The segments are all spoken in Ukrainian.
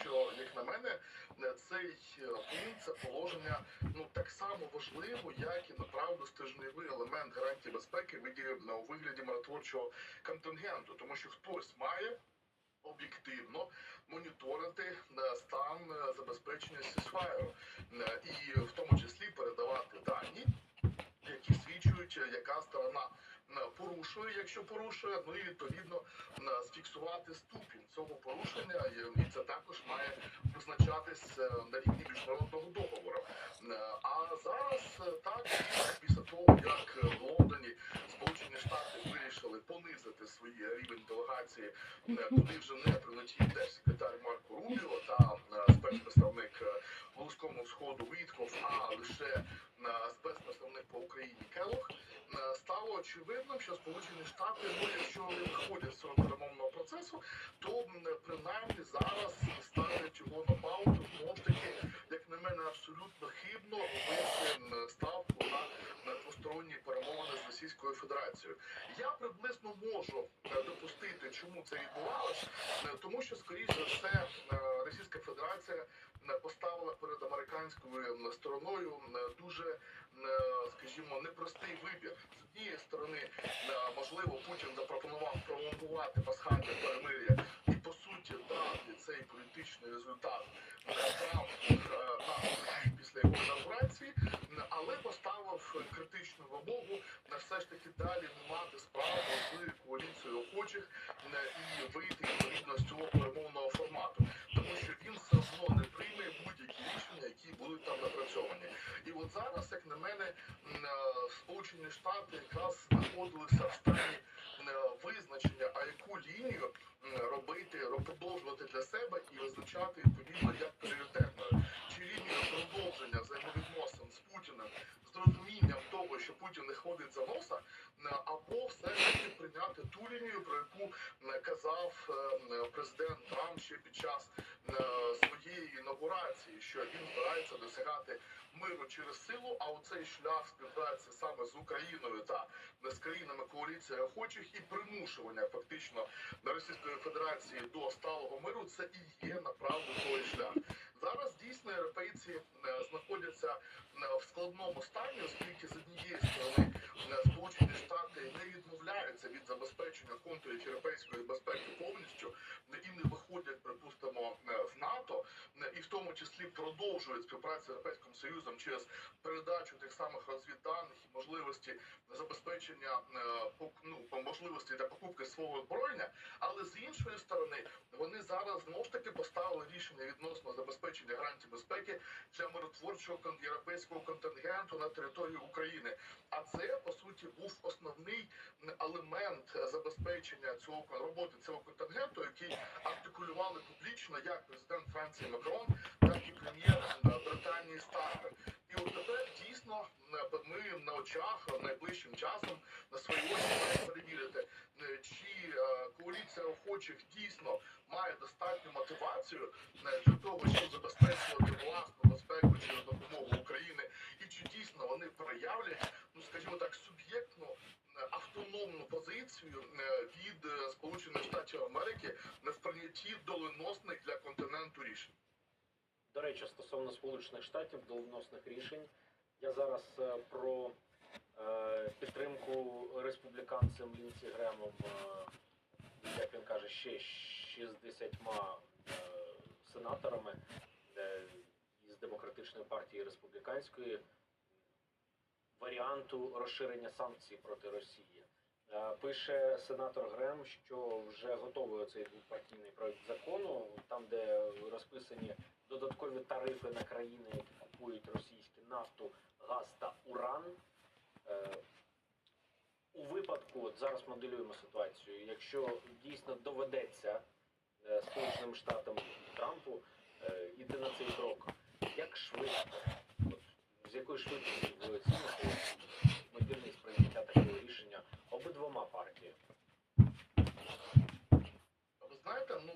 що, як на мене, цей е, пункт це положення ну так само важливо, як і направду стержневий елемент гарантії безпеки в е, у вигляді миротворчого контингенту, тому що хтось має об'єктивно моніторити е, стан е, забезпечення сісфайру і в тому числі передавати дані, які свідчують, яка сторона порушує, якщо порушує, ну і відповідно сфіксувати ступінь цього порушення, і- це також має визначатись е, на рівні міжнародного договору. Е, А зараз е, так після того, як в Лондоні Сполучені Штати вирішили понизити свій рівень делегації, куди вже не прилетів держсекретар Російською Федерацією. Я приблизно можу е, допустити, чому це відбувалося, е, тому що, скоріш за все, е, Російська Федерація поставила перед американською стороною дуже, скажімо, непростий вибір. З однієї сторони, можливо, Путін запропонував пролонгувати пасхальне перемир'я і по суті дати цей політичний результат Трампу на після його інаугурації, м, але поставив критичну вимогу на все ж таки далі мати справу з коаліцією охочих і вийти відповідно з цього перемовного формату, тому що він все одно не прийме будь-які рішення, які будуть там напрацьовані. І от зараз, як на мене, е, Сполучені Штати якраз знаходилися в стані е, визначення, а яку лінію робити, продовжувати для себе і визначати відповідно як президент Трамп ще під час е, своєї інаугурації, що він збирається досягати миру через силу, а оцей шлях співпраці саме з Україною та з країнами коаліції охочих і примушування фактично на Російської Федерації до сталого миру, це і є направду той шлях. Зараз дійсно європейці е, знаходяться е, в складному стані, оскільки з однієї сторони е, Сполучені Штати не відмовляються від забезпечення контурів продовжують співпрацю з Європейським Союзом через передачу тих самих розвідданих можливості забезпечення е, ну, по можливості для покупки свого озброєння. Але з іншої сторони, вони зараз знову ж таки поставили рішення відносно забезпечення гарантій безпеки для миротворчого європейського контингенту на території України. А це по суті був основний елемент е, забезпечення цього роботи цього контингенту, який артикулювали публічно як президент Франції Макрон, так і прем'єр Британії Стармер. От тепер дійсно ми на очах найближчим часом на свої очі перевірити, е, чи е, коаліція охочих дійсно має достатню мотивацію е, для того, щоб забезпечувати власну безпеку через допомогу України, і чи дійсно вони проявлять, ну скажімо так, суб'єктну автономну позицію від Сполучених Штатів Америки на сприйнятті доленосних для континенту рішень. До речі, стосовно Сполучених Штатів, доленосних рішень, я зараз е, про е, підтримку республіканцем Лінсі Гремом, е, як він каже, ще 60 е, сенаторами із демократичної партії республіканської варіанту розширення санкцій проти Росії. Пише сенатор Грем, що вже готовий цей двопартійний проект закону, там де розписані додаткові тарифи на країни, які купують російську нафту, газ та уран. Е, У випадку, от зараз моделюємо ситуацію, якщо дійсно доведеться е, Сполученим Штатам Трампу е, іти на цей крок, як швидко, от, з якою швидкістю ви оціните ймовірність прийняття такого рішення обидвома партіями? Ви знаєте, ну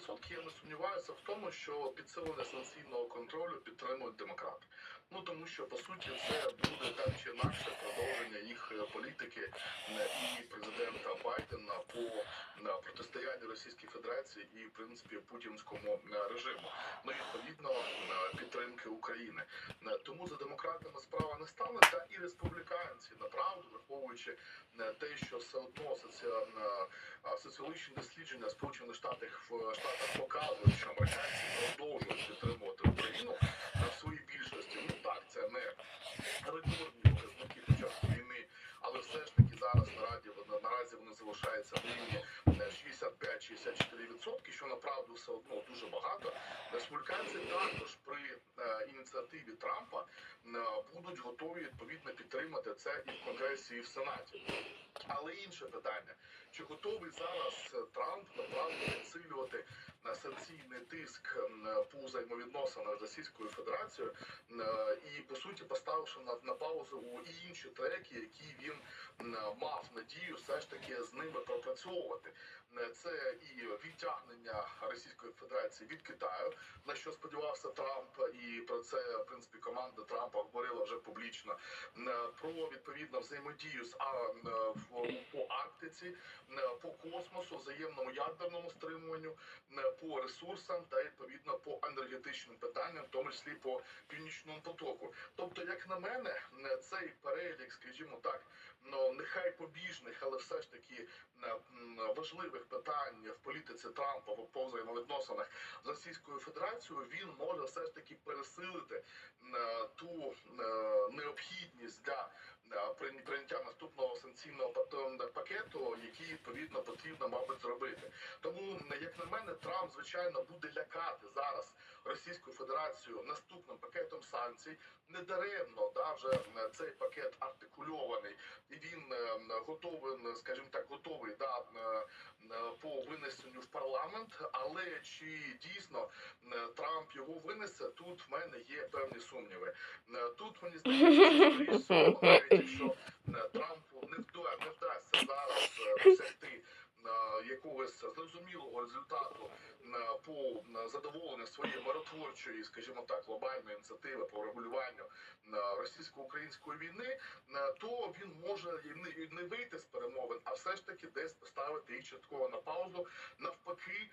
100% 100% я не сумніваюся в тому, що підсилення санкційного контролю підтримують демократи. Ну тому що по суті це буде так чи інакше продовження їх е, політики е, і президента Байдена по е, протистоянню Російській Федерації і в принципі путінському режиму. Ну і відповідно підтримки України. Тому за демократами справа не стане, та і республіканці направду, враховуючи те, що все одно соці- е, а соціологічні дослідження Сполучених Штатів в Штатах показують, що американці продовжують підтримувати Україну на своїй більшості. Ну так, це не рекордні показники початку війни, але все ж таки зараз наразі наразі вони залишаються в рівні е, 65-64%, що направду все одно дуже багато. Республіканці також при е, ініціативі Трампа е, будуть готові відповідно підтримати це і в Конгресі, і в Сенаті. Але інше питання: чи готовий зараз е, Трамп направду підсилювати санкційний тиск по взаємовідносинах з Російською Федерацією е, і по суті поставивши на, на паузу і інші треки, які він мав надію все ж таки з ними пропрацьовувати. Е, Це і відтягнення Російської Федерації від Китаю, на що сподівався Трамп, і про це в принципі команда Трампа говорила вже публічно. Е, Про відповідно взаємодію з а, е, по Арктиці, е, по космосу, взаємному ядерному стримуванню, по ресурсам та відповідно по енергетичним питанням, в тому числі по північному потоку. Тобто, як на мене, цей перелік, скажімо так, ну нехай побіжних, але все ж таки важливих питань в політиці Трампа в- по взаємовідносинах з Російською Федерацією, він може все ж таки пересилити ту е, необхідність для е, прийняття наступного санкційного пакету, який відповідно потрібно, мабуть, зробити. Тому, як на мене, Трамп звичайно буде лякати зараз Російську Федерацію наступним пакетом санкцій. Недаремно да, вже цей пакет артикульований, і він е, готовий, скажімо так, готовий да, е, по винесенню в парламент. Але чи дійсно Трамп його винесе? Тут в мене є певні сумніви. Е, Тут мені здається, що Трампу не вда- не вдасться зараз е, досягти е, якогось зрозумілого результату е, по задоволенню своєї миротворчої, скажімо так, глобальної ініціативи по регулюванню російсько-української війни, то він може не, вийти з перемовин, а все ж таки десь поставити їх частково на паузу, навпаки,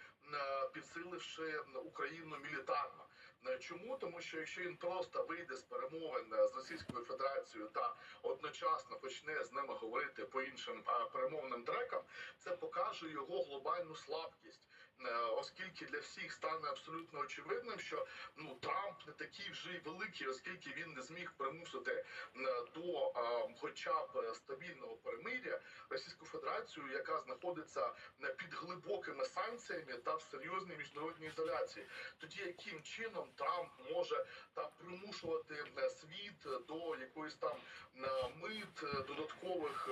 підсиливши Україну мілітарно. Е, Чому? Тому що якщо він просто вийде з перемовин е, з Російською Федерацією та одночасно почне з ними говорити по іншим е, перемовним трекам, це покаже його глобальну слабкість. Е, Оскільки для всіх стане абсолютно очевидним, що ну Трамп не такий вже й великий, оскільки він не зміг примусити е, до е, хоча б стабільного перемир'я Російську Федерацію, яка знаходиться під глибокими санкціями та в серйозній міжнародній ізоляції. Тоді яким чином Трамп може там примушувати світ до якоїсь там мит додаткових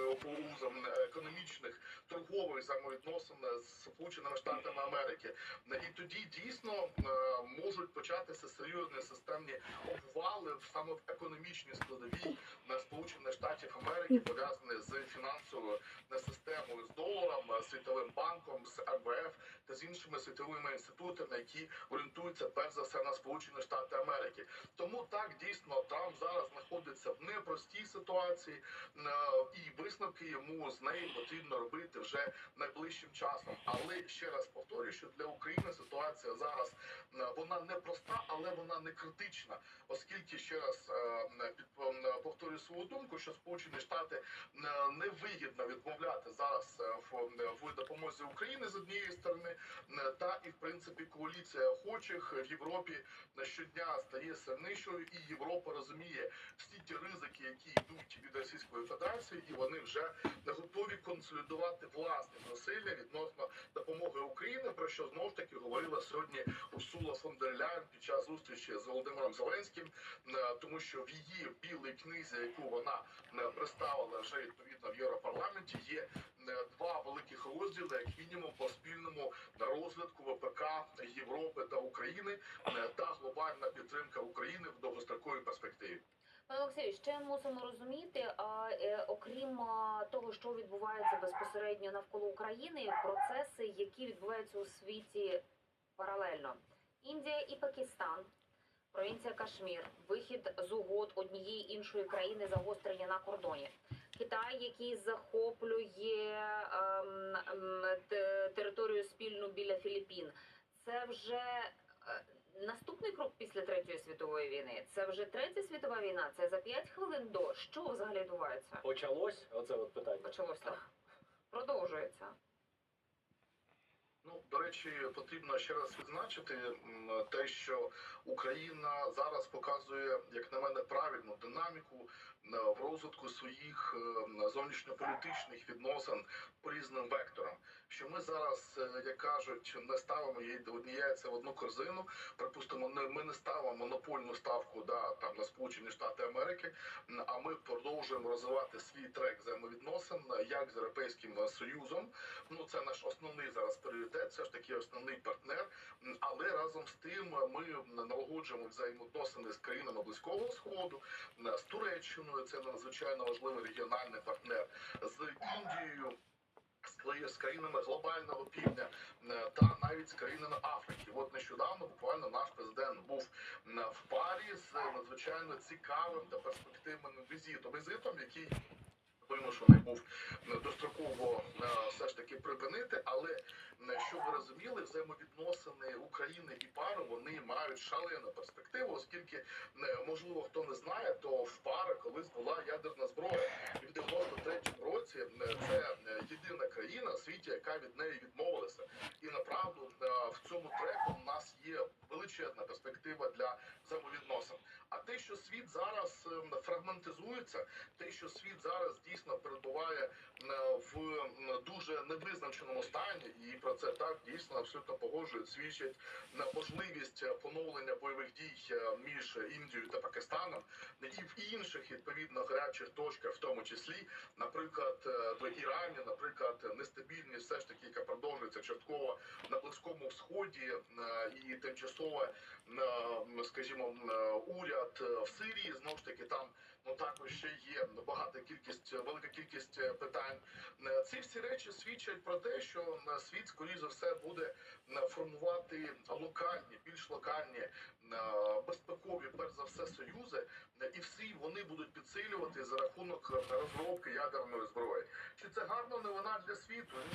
економічних торгових взаємовідносин з Сполученими Штатами Америки, Е, і тоді дійсно е, можуть початися серйозні системні обвали в- саме в економічній складовій на Сполучених Штатів Америки, пов'язані з фінансовою системою з доларом, е, світовим банком, з МВФ та з іншими світовими інститутами, які орієнтуються перш за все на Сполучені Штати Америки. Тому так дійсно Трамп зараз знаходиться в непростій ситуації, е, і висновки йому з неї потрібно робити вже найближчим часом. Але ще раз повторюю, що для України ситуація зараз е, вона не проста, але вона не критична, оскільки ще раз е, повторюю свою думку, що Сполучені Штати невигідно відмовляти зараз в допомозі України з однієї сторони, е, та і в принципі коаліція охочих в Європі на щодня стає сильнішою, і Європа розуміє всі ті ризики, які йдуть від Російської Федерації, і вони вже готові консолідувати власні зусилля відносно допомоги України, про що знову ж таки говорила сьогодні Урсула фон дер Ляйн під час зустрічі з Володимиром Зеленським, е, тому що в її білій книзі, яку вона е, представила вже відповідно в Європарламенті, є е, два великих розділи, як мінімум по спільному розвитку ВПК Європи та України е, та глобальна підтримка України в довгостроковій перспективі. Пане Олексію, ще мусимо розуміти, а е, окрім а, того, що відбувається безпосередньо навколо України, процеси, які відбуваються у світі паралельно. Індія і Пакистан, провінція Кашмір, вихід з угод однієї іншої країни, загострення на кордоні. Китай, який захоплює ем, ем, територію спільну біля Філіппін. Це вже е, наступний крок після третьої світової війни. Це вже третя світова війна. Це за п'ять хвилин до що взагалі відбувається? Почалось оце от питання. Почалося. Продовжується. Ну, до речі, потрібно ще раз відзначити те, що Україна зараз показує, як на мене, правильну динаміку в розвитку своїх е, зовнішньополітичних відносин по різним векторам. Що ми зараз, е, як кажуть, не ставимо її до яйця в одну корзину. Припустимо, не ми не ставимо монопольну ставку да там на Сполучені Штати Америки, а ми продовжуємо розвивати свій трек взаємовідносин е, як з Європейським е, Союзом. Ну це наш основний зараз пріоритет, це ж таки основний партнер. Але разом з тим е, ми налагоджуємо взаємовідносини з країнами Близького Сходу, е, з Туреччиною. Це надзвичайно важливий регіональний партнер, з Індією. з країнами глобального півдня е, та навіть з країнами Африки. От нещодавно буквально наш президент був е, в парі з надзвичайно цікавим та перспективним візитом, візитом, який вимушений був е, достроково все ж таки припинити. Але щоб ви розуміли, взаємовідносини України і пари вони мають шалену перспективу, оскільки е, можливо хто не знає, то в пари колись була ядерна зброя, і в 93-му році е, це е, єдина країна в світі, яка від неї відмовилася. І направду в цьому треку у нас є величезна перспектива для взаємовідносин. А те, що світ зараз е, фрагментизується, те, що світ зараз дійсно перебуває в дуже невизначеному стані, і про це так дійсно абсолютно погоджують, свідчить на можливість поновлення бойових дій е, між Індією та Пакистаном і в інших відповідно гарячих точках, в тому числі, наприклад, е, в Ірані, наприклад, нестабільність все ж таки, яка продовжується частково на близькому сході е, і тимчасово, скажімо, уряд в Сирії знову ж таки там ну також ще є багата кількість, велика кількість питань. Ці всі речі свідчать про те, що світ, скоріш за все, буде формувати локальні, більш локальні безпекові, перш за все, союзи, і всі вони будуть підсилювати за рахунок розробки ядерної зброї. Чи це гарна новина для світу?